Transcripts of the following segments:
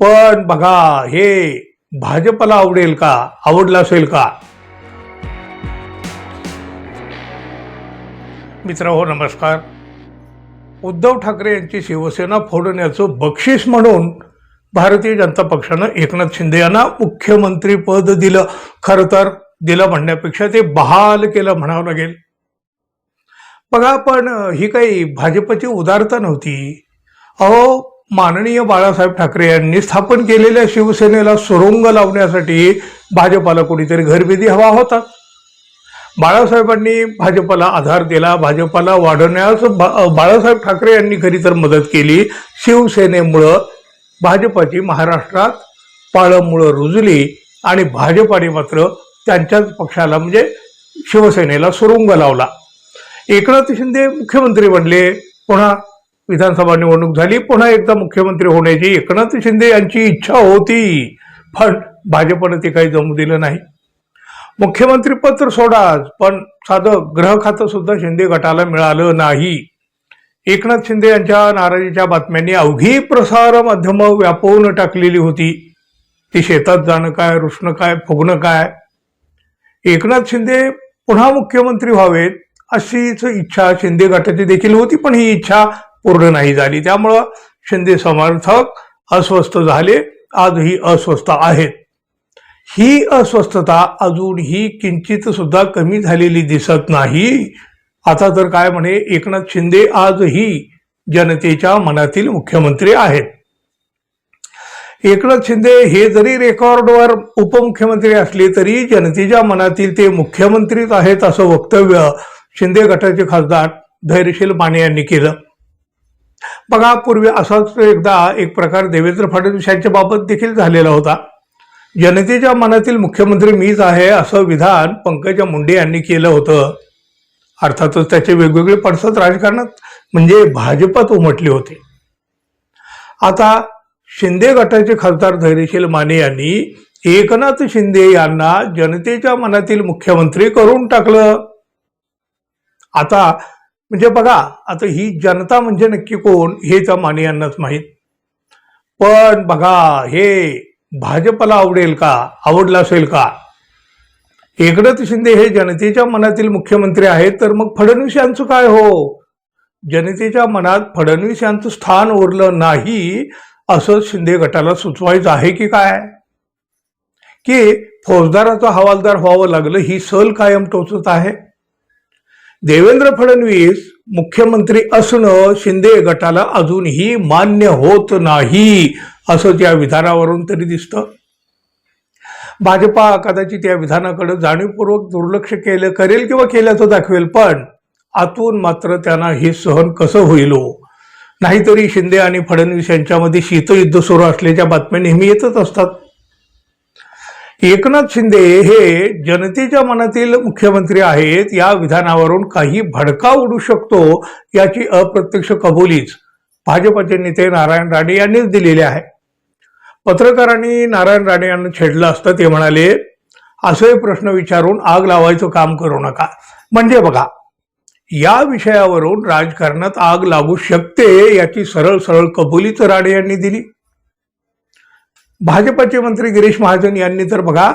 पण बघा हे भाजपला आवडेल का? आवडलं असेल का? मित्र हो नमस्कार. उद्धव ठाकरे यांची शिवसेना फोडण्याचं बक्षीस म्हणून भारतीय जनता पक्षानं एकनाथ शिंदे यांना मुख्यमंत्री पद दिलं. खरं तर दिलं म्हणण्यापेक्षा ते बहाल केलं म्हणावं लागेल. बघा पण ही काही भाजपची उदारता नव्हती. अहो माननीय बाळासाहेब ठाकरे यांनी स्थापन केलेल्या शिवसेनेला सुरुंग लावण्यासाठी भाजपाला कुणीतरी घरभेदी हवा होता. बाळासाहेबांनी भाजपला आधार दिला भाजपाला वाढवण्यास बाळासाहेब ठाकरे यांनी खरी तर मदत केली. शिवसेनेमुळं भाजपाची महाराष्ट्रात पाळंमुळं रुजली आणि भाजपाने मात्र त्यांच्याच पक्षाला म्हणजे शिवसेनेला सुरुंग लावला. एकनाथ शिंदे मुख्यमंत्री बनले पुन्हा विधानसभा निवडणूक झाली पुन्हा एकदा मुख्यमंत्री होण्याची एकनाथ शिंदे यांची इच्छा होती. पण भाजपनं ते काही जमू दिलं नाही. मुख्यमंत्री पत्र सोडाच पण साधं ग्रह खातं सुद्धा शिंदे गटाला मिळालं नाही. एकनाथ शिंदे यांच्या नाराजीच्या बातम्यांनी अवघी प्रसार माध्यमं व्यापवून टाकलेली होती. ती शेतात जाणं काय रुसणं काय फुगणं काय? एकनाथ शिंदे पुन्हा मुख्यमंत्री व्हावेत अशीच इच्छा शिंदे गटाची देखील होती पण ही इच्छा पूर्ण नाही झाली. त्यामुळं शिंदे समर्थक अस्वस्थ झाले. आजही अस्वस्थ आहेत. ही अस्वस्थता अजूनही किंचित सुद्धा कमी झालेली दिसत नाही. आता तर काय म्हणे एकनाथ शिंदे आजही जनतेच्या मनातील मुख्यमंत्री आहेत. एकनाथ शिंदे हे जरी रेकॉर्डवर उपमुख्यमंत्री असले तरी जनतेच्या मनातील ते मुख्यमंत्रीच आहेत असं वक्तव्य शिंदे गटाचे खासदार धैर्यशील माने यांनी केलं. बघा पूर्वी असाच एकदा एक प्रकार देवेंद्र फडणवीस यांच्या बाबत देखील झालेला होता. जनतेच्या मनातील मुख्यमंत्री मीच आहे असं विधान पंकजा मुंडे यांनी केलं होतं. अर्थातच त्याचे वेगवेगळे पडसाद राजकारणात म्हणजे भाजपात उमटले होते. आता शिंदे गटाचे खासदार धैर्यशील माने यांनी एकनाथ शिंदे यांना जनतेच्या मनातील मुख्यमंत्री करून टाकलं. आता म्हणजे बघा आता ही जनता म्हणजे नक्की कोण हे त्या माने यांनाच माहीत. पण बघा हे भाजपला आवडेल का? आवडलं असेल का? एकनाथ शिंदे हे जनतेच्या मनातील मुख्यमंत्री आहेत तर मग फडणवीस यांचं काय हो? जनतेच्या मनात फडणवीस यांचं स्थान उरलं नाही असं शिंदे गटाला सुचवायचं आहे की काय? की फौजदाराचा हवालदार व्हावं लागलं ही सल कायम टोचत आहे. देवेंद्र फडणवीस मुख्यमंत्री असणं शिंदे गटाला अजूनही मान्य होत नाही असं त्या विधानावरून तरी दिसतं. भाजपा कदाचित या विधानाकडे जाणीवपूर्वक दुर्लक्ष केलं करेल किंवा केल्याचं दाखवेल पण आतून मात्र त्यांना हे सहन कसं होईल? नाहीतरी शिंदे आणि फडणवीस यांच्यामध्ये शीतयुद्ध सुरू असल्याच्या बातम्या नेहमी येतच असतात. एकनाथ शिंदे हे जनतेच्या मनातील मुख्यमंत्री आहेत. या विधानावरून काही भडका उडू शकतो याची अप्रत्यक्ष कबुलीच भाजपचे नेते नारायण राणे यांनीच दिलेली आहे. पत्रकारांनी नारायण राणे यांना छेडलं असतं ते म्हणाले असे प्रश्न विचारून आग लावायचं काम करू नका. म्हणजे बघा या विषयावरून राजकारणात आग लागू शकते याची सरळ सरळ कबुलीच राणे यांनी दिली. भाजपचे मंत्री गिरीश महाजन यांनी तर बघा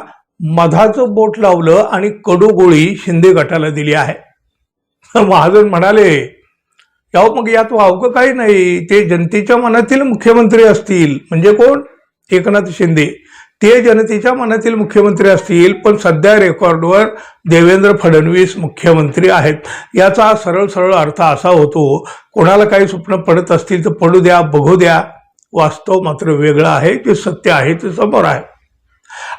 मधाचं बोट लावलं आणि कडू गोळी शिंदे गटाला दिली आहे. महाजन म्हणाले याव मग यात वावकं काही नाही ते जनतेच्या मनातील मुख्यमंत्री असतील. म्हणजे कोण? एकनाथ शिंदे. ते जनतेच्या मनातील मुख्यमंत्री असतील पण सध्या रेकॉर्डवर देवेंद्र फडणवीस मुख्यमंत्री आहेत. याचा सरळ सरळ अर्थ असा होतो कोणाला काही स्वप्न पडत असतील तर पडू द्या बघू द्या. वास्तव मात्र वेगळं आहे ते सत्य आहे ते समोर आहे.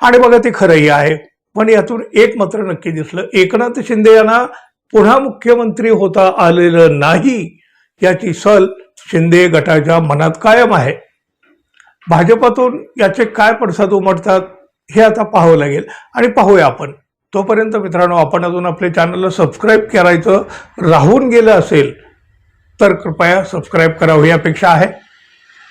आणि बघा ते खरंही आहे. पण यातून एक मात्र नक्की दिसलं. एकनाथ शिंदे यांना पुन्हा मुख्यमंत्री होता आलेलं नाही याची सल शिंदे गटाच्या मनात कायम आहे. भाजपातून याचे काय पडसाद उमटतात हे आता पाहावं लागेल. आणि पाहूया आपण. तोपर्यंत मित्रांनो आपण अजून आपल्या चॅनलला सबस्क्राईब करायचं राहून गेलं असेल तर कृपया सबस्क्राईब करावं ही अपेक्षा आहे.